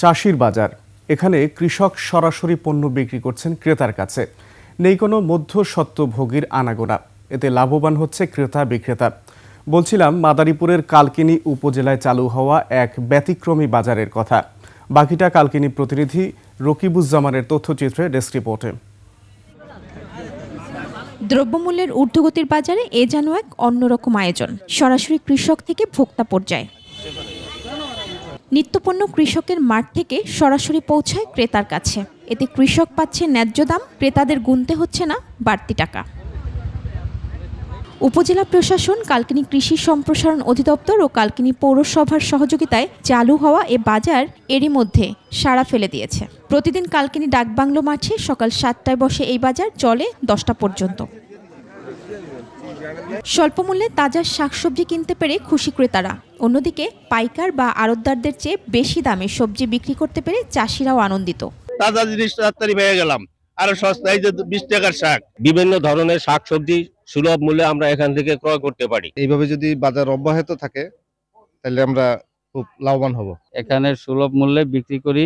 চাষির বাজার। এখানে কৃষক সরাসরি পণ্য বিক্রি করছেন ক্রেতার কাছে। নেই কোনো মধ্যস্বত্বভোগীর আনাগোনা। এতে লাভবান হচ্ছে ক্রেতা বিক্রেতা। বলছিলাম, মাদারীপুরের কালকিনি উপজেলায় চালু হওয়া এক ব্যতিক্রমী বাজারের কথা। বাকিটা কালকিনি প্রতিনিধি রকিবুজ্জামানের তথ্যচিত্রে ডেস্ক রিপোর্টে। দ্রব্যমূল্যের ঊর্ধ্বগতির বাজারে এ যেন এক অন্যরকম আয়োজন। সরাসরি কৃষক থেকে ভোক্তা পর্যায়ে। নিত্যপণ্য কৃষকের মাঠ থেকে সরাসরি পৌঁছায় ক্রেতার কাছে। এতে কৃষক পাচ্ছে ন্যায্য দাম, ক্রেতাদের গুনতে হচ্ছে না, বাড়তি টাকা। উপজেলা প্রশাসন, কালকিনি কৃষি সম্প্রসারণ অধিদপ্তর ও কালকিনি পৌরসভার সহযোগিতায় চালু হওয়া এ বাজার এরই মধ্যে সাড়া ফেলে দিয়েছে। প্রতিদিন কালকিনি ডাকবাংলো মাঠে সকাল সাতটায় বসে এই বাজার চলে দশটা পর্যন্ত। স্বল্পমূল্যে তাজা শাকসবজি কিনতে পেরে খুশি ক্রেতারা। অন্যদিকে পাইকার বা আড়তদারদের চেয়ে বেশি দামে সবজি বিক্রি করতে পেরে চাষিরাও আনন্দিত। তাজা জিনিস তাড়াতাড়ি পেয়ে গেলাম। আরও সস্তায় যে বিশ টাকার শাক। বিভিন্ন ধরনের শাকসবজি সুলভ মূল্যে আমরা এখান থেকে ক্রয় করতে পারি। এইভাবে যদি বাজার অব্যাহত থাকে তাহলে আমরা খুব লাভবান হব। এখানে সুলভ মূল্যে বিক্রি করি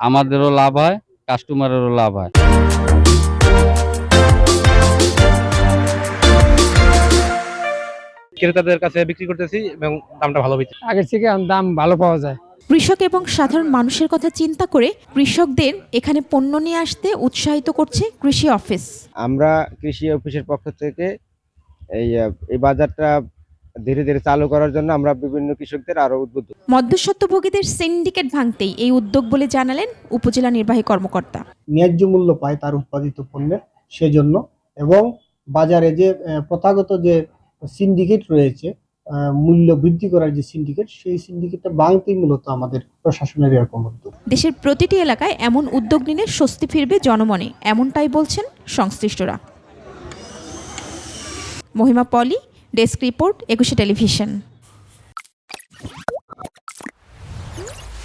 আমাদেরও লাভ হয় কাস্টমারেরও লাভ হয়। ক্রেতাদের কাছে বিক্রি করতেছি এবং দামটা ভালো হয়েছে। আগের থেকে দাম ভালো পাওয়া যায়। কৃষক এবং সাধারণ মানুষের কথা চিন্তা করে কৃষকদের এখানে পণ্য নিয়ে আসতে উৎসাহিত করছে কৃষি অফিস। আমরা কৃষি অফিসের পক্ষ থেকে এই এই বাজারটা ধীরে ধীরে চালু করার জন্য আমরা বিভিন্ন কৃষকদের আরও উদ্বুদ্ধ। মধ্যস্বত্বভোগীদের সিন্ডিকেট ভাঙতেই এই উদ্যোগ বলে জানালেন উপজেলা নির্বাহী কর্মকর্তা। ন্যায্য মূল্য পায় তার উৎপাদিত পণ্যের সেজন্য এবং বাজারে যে প্রথাগত যে সিন্ডিকেট রয়েছে মূল্য বৃদ্ধি করার যে সিন্ডিকেট সেই সিন্ডিকেটটা বাংতেই মূলত আমাদের প্রশাসনের এরকম উদ্যোগ। দেশের প্রতিটি এলাকায় এমন উদ্যোগ নিলে স্বস্তি ফিরবে জনমনে, এমনটাই বলছেন সংশ্লিষ্টরা। Mahima Poli, desk report, Ekushey television.